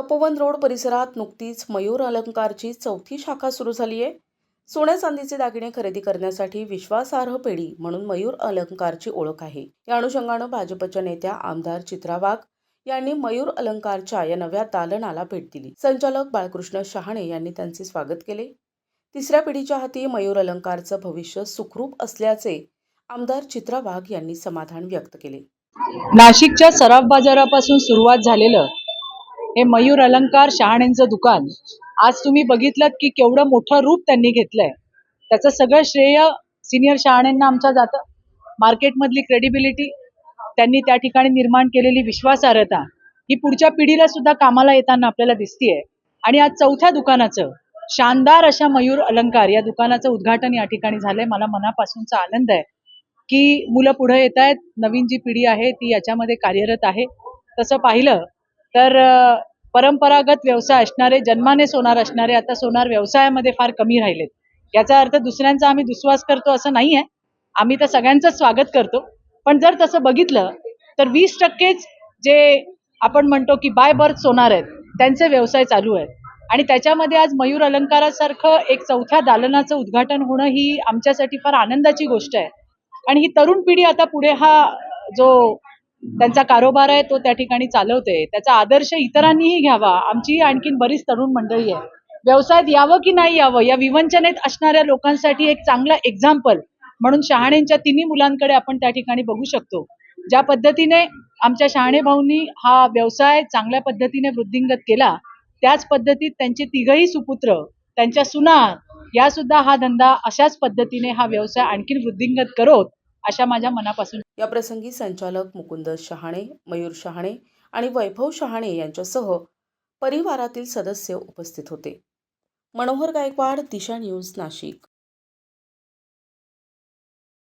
Tapovan road परिसरात नुकतीच मयूर अलंकारची चौथी शाखा सुरू झाली आहे. सोन्या चांदीचे दागिने खरेदी करण्यासाठी विश्वासार्ह पेढी म्हणून मयूर अलंकारची ओळख आहे. या अनुषंगानं भाजपच्या नेत्या आमदार चित्रा वाघ यांनी मयूर अलंकारच्या या नव्या दालनाला भेट दिली. संचालक बाळकृष्ण शहाणे यांनी त्यांचे स्वागत केले. तिसऱ्या पिढीच्या हाती मयूर अलंकारचं भविष्य सुखरूप असल्याचे आमदार चित्रा वाघ यांनी समाधान व्यक्त केले. नाशिकच्या सराफ बाजारापासून सुरुवात झालेलं हे मयूर अलंकार शहाण्यांचं दुकान. आज तुम्ही बघितलं की केवढं मोठं रूप त्यांनी घेतलंय. त्याचं सगळं श्रेय सिनियर शहाण्यांना आमच्या जातं. मार्केटमधली क्रेडिबिलिटी त्यांनी त्या ठिकाणी निर्माण केलेली विश्वासार्हता ही पुढच्या पिढीला सुद्धा कामाला येताना आपल्याला दिसतीये. आणि आज चौथ्या दुकानाचं शानदार अशा मयूर अलंकार या दुकानाचं उद्घाटन या ठिकाणी झालंय. मला मनापासूनचा आनंद आहे की मुलं पुढे येत आहेत नवीन जी पिढी आहे ती याच्यामध्ये कार्यरत आहे. तसं पाहिलं तर परंपरागत व्यवसाय असणारे जन्माने सोनार असणारे आता सोनार व्यवसायामध्ये फार कमी राहिलेत. याचा अर्थ दुसऱ्यांचा आम्ही दुस्वास करतो असं नाही आहे आम्ही तर सगळ्यांचं स्वागत करतो. पण जर तसं बघितलं तर वीस टक्केच जे आपण म्हणतो की बाय बर्थ सोनार आहेत त्यांचे व्यवसाय चालू आहेत. आणि त्याच्यामध्ये आज मयूर अलंकारासारखं एक चौथ्या दालनाचं उद्घाटन होणं ही आमच्यासाठी फार आनंदाची गोष्ट आहे. आणि ही तरुण पिढी आता पुढे हा जो त्यांचा कारोबार आहे तो त्या ठिकाणी चालवते. त्याचा आदर्श इतरांनीही घ्यावा. आमची आणखीन बरीच तरुण मंडळी आहे. व्यवसायात यावं की नाही यावं? या विवंचनेत असणाऱ्या लोकांसाठी एक चांगला एक्झाम्पल म्हणून शहाणेंच्या तिन्ही मुलांकडे आपण त्या ठिकाणी बघू शकतो. ज्या पद्धतीने आमच्या शहाणे भाऊंनी हा व्यवसाय चांगल्या पद्धतीने वृद्धिंगत केला त्याच पद्धतीत त्यांचे तिघही सुपुत्र त्यांच्या सुना या सुद्धा हा धंदा अशाच पद्धतीने हा व्यवसाय आणखीन वृद्धिंगत करोत. अशा माझ्या मनापासून या प्रसंगी संचालक मुकुंद शहाणे मयूर शहाणे आणि वैभव शहाणे यांच्यासह परिवारातील सदस्य उपस्थित होते. मनोहर गायकवाड दिशा न्यूज नाशिक.